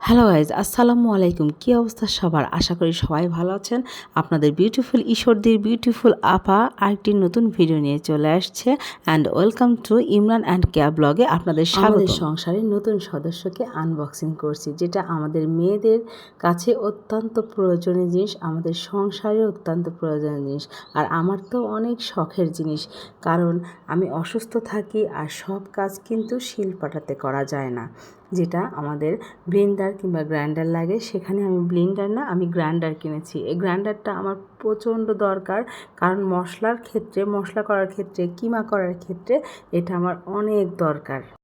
Hello guys আসসালামু আলাইকুম। কী অবস্থা সবার? আশা করি সবাই ভালো আছেন। আপনাদের বিউটিফুল ঈশ্বরদীর বিউটিফুল আপা আরেকটি নতুন ভিডিও নিয়ে চলে আসছে। And welcome to Imran and cab ব্লগে আপনাদের আমাদের সংসারের নতুন সদস্যকে আনবক্সিং করছি, যেটা আমাদের মেয়েদের কাছে অত্যন্ত প্রয়োজনীয় জিনিস, আমাদের সংসারে অত্যন্ত প্রয়োজনীয় জিনিস। আর আমার তো অনেক শখের জিনিস, কারণ আমি অসুস্থ থাকি আর সব কাজ কিন্তু শিল পাটাতে করা যায় না। যেটা আমাদের ব্লেন্ডার কিংবা গ্রাইন্ডার লাগে, সেখানে আমি ব্লেন্ডার না, আমি গ্রাইন্ডার কিনেছি। এই গ্রাইন্ডারটা আমার প্রচণ্ড দরকার, কারণ মশলার ক্ষেত্রে, মশলা করার ক্ষেত্রে, কিমা করার ক্ষেত্রে এটা আমার অনেক দরকার।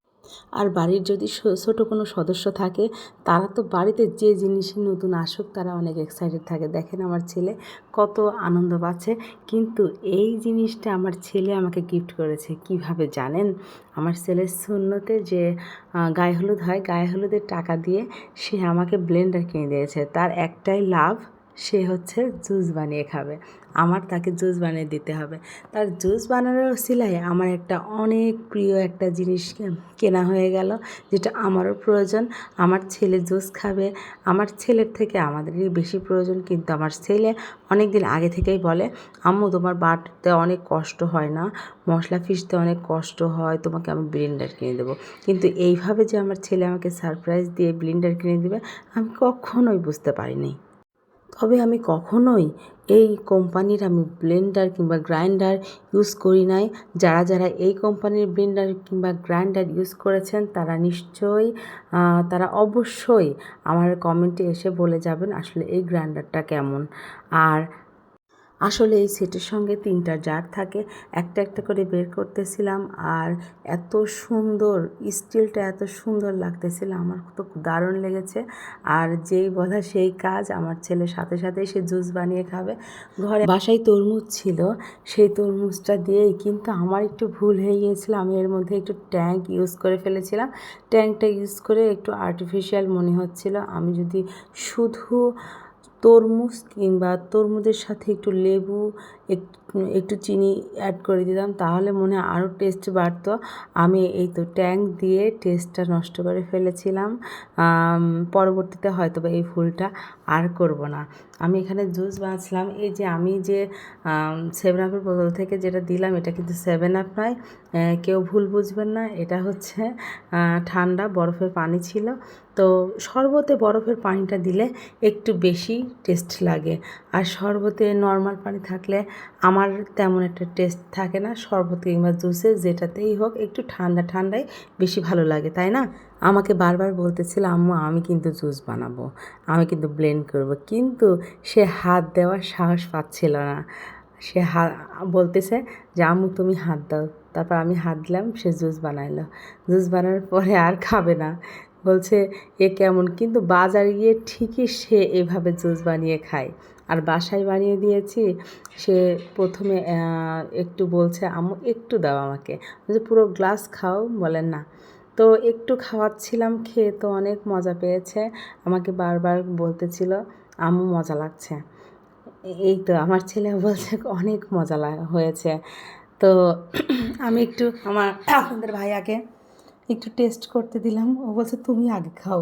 আর বাড়ির যদি ছোট কোনো সদস্য থাকে, তারা তো বাড়িতে যে জিনিসই নতুন আসুক, তারা অনেক এক্সাইটেড থাকে। দেখেন আমার ছেলে কত আনন্দ পাচ্ছে। কিন্তু এই জিনিসটা আমার ছেলে আমাকে গিফট করেছে। কীভাবে জানেন? আমার ছেলের শূন্যতে যে গায়ে হলুদ হয়, গায়ে হলুদের টাকা দিয়ে সে আমাকে ব্লেন্ডার কিনে দিয়েছে। তার একটাই লাভ, সে হচ্ছে জুস বানিয়ে খাবে। আমার তাকে জুস বানিয়ে দিতে হবে। তার জুস বানানোর সিলাই আমার একটা অনেক প্রিয় একটা জিনিস কেনা হয়ে গেল, যেটা আমারও প্রয়োজন। আমার ছেলে জুস খাবে। আমার ছেলের থেকে আমাদেরই বেশি প্রয়োজন, কিন্তু আমার ছেলে অনেক দিন আগে থেকেই বলে, আম্মু, তোমার বাটতে অনেক কষ্ট হয় না। মশলা পিষতে অনেক কষ্ট হয়। তোমাকে আমি ব্লেন্ডার কিনে দেবো। কিন্তু এইভাবে যে আমার ছেলে আমাকে সারপ্রাইজ দিয়ে ব্লেন্ডার কিনে দেবে, আমি কখনোই বুঝতে পারিনি। তবে আমি কখনোই এই কোম্পানির আমি ব্লেন্ডার কিংবা গ্রাইন্ডার ইউজ করি নাই। যারা যারা এই কোম্পানির ব্লেন্ডার কিংবা গ্রাইন্ডার ইউজ করেছেন, তারা নিশ্চয়ই তারা অবশ্যই আমার কমেন্টে এসে বলে যাবেন আসলে এই গ্রাইন্ডারটা কেমন। আর আসলে এই সেটের সঙ্গে তিনটা জার থাকে। একটা একটা করে বের করতেছিলাম আর এত সুন্দর স্টিলটা এত সুন্দর লাগতেছিল, আমার তো দারুণ লেগেছে। আর যেই বলা সেই কাজ আমার ছেলে সাথে সাথে সে জুস বানিয়ে খাবে। ঘরে বাসায় তরমুজ ছিল, সেই তরমুজটা দিয়েই কিন্তু আমার একটু ভুল হয়ে গিয়েছিল, আমি এর মধ্যে একটু ট্যাঙ্ক ইউজ করে ফেলেছিলাম। ট্যাঙ্কটা ইউজ করে একটু আর্টিফিশিয়াল মনে হচ্ছিল, আমি যদি শুধু তরমুজ কিংবা তরমুজের সাথে একটু লেবু একটু চিনি অ্যাড করে দিতাম, তাহলে মনে হয় আরও টেস্ট বাড়তো। আমি এই তো ট্যাঙ্ক দিয়ে টেস্টটা নষ্ট করে ফেলেছিলাম। পরবর্তীতে হয়তো বা এই ফুলটা আর করব না। আমি এখানে জুস বানাচ্ছিলাম। এই যে আমি যে সেভেন আপের বোতল থেকে যেটা দিলাম, এটা কিন্তু সেভেন আপ নয়। কেউ ভুল বুঝবেন না। এটা হচ্ছে ঠান্ডা, বরফের পানি ছিল। তো শরবতে বরফের পানিটা দিলে একটু বেশি টেস্ট লাগে। আর শরবতে নর্মাল পানি থাকলে আমার তেমন একটা টেস্ট থাকে না। শরবত কিংবা জুসে যেটাতেই হোক একটু ঠান্ডা ঠান্ডাই বেশি ভালো লাগে, তাই না? আমাকে বারবার বলতেছিল, আম্মু, আমি কিন্তু জুস বানাবো। আমি কিন্তু ব্লেন্ড করব। কিন্তু সে হাত দেওয়ার সাহস পাচ্ছিল না। সে হা, বলতেছে যে, আম্মু, তুমি হাত দাও। তারপর আমি হাত দিলাম, সে জুস বানাইলো। জুস বানানোর পরে আর খাবে না। বলছে, এ কেমন? কিন্তু বাজারে গিয়ে ঠিকই সে এভাবে জুস বানিয়ে খায়। আর বাসায় বানিয়ে দিয়েছি, সে প্রথমে একটু বলছে, আম্মু, একটু দাও আমাকে। বলছে, পুরো গ্লাস খাও? বলেন, না। তো একটু খাওয়াচ্ছিলাম, খেয়ে তো অনেক মজা পেয়েছে। আমাকে বারবার বলতেছিল, আম্মু, মজা লাগছে। এই তো আমার ছেলে বলছে, অনেক মজা হয়েছে। তো আমি একটু আমার আপনাদের ভাইয়াকে একটু টেস্ট করতে দিলাম। ও বলছে, তুমি আগে খাও।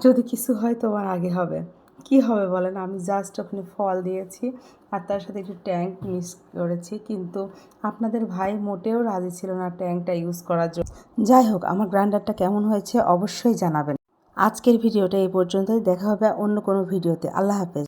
যদি কিছু হয় তোমার আগে হবে। কি হবে বলেন? আমি জাস্ট ওখানে ফল দিয়েছি আর তার সাথে একটু ট্যাঙ্ক মিক্স করেছি। কিন্তু আপনাদের ভাই মোটেও রাজি ছিল না ট্যাঙ্কটা ইউজ করার জন্য। যাই হোক, আমার গ্রাইন্ডারটা কেমন হয়েছে অবশ্যই জানাবেন। আজকের ভিডিওটা এই পর্যন্তই। দেখা হবে অন্য কোনো ভিডিওতে। আল্লাহ হাফেজ।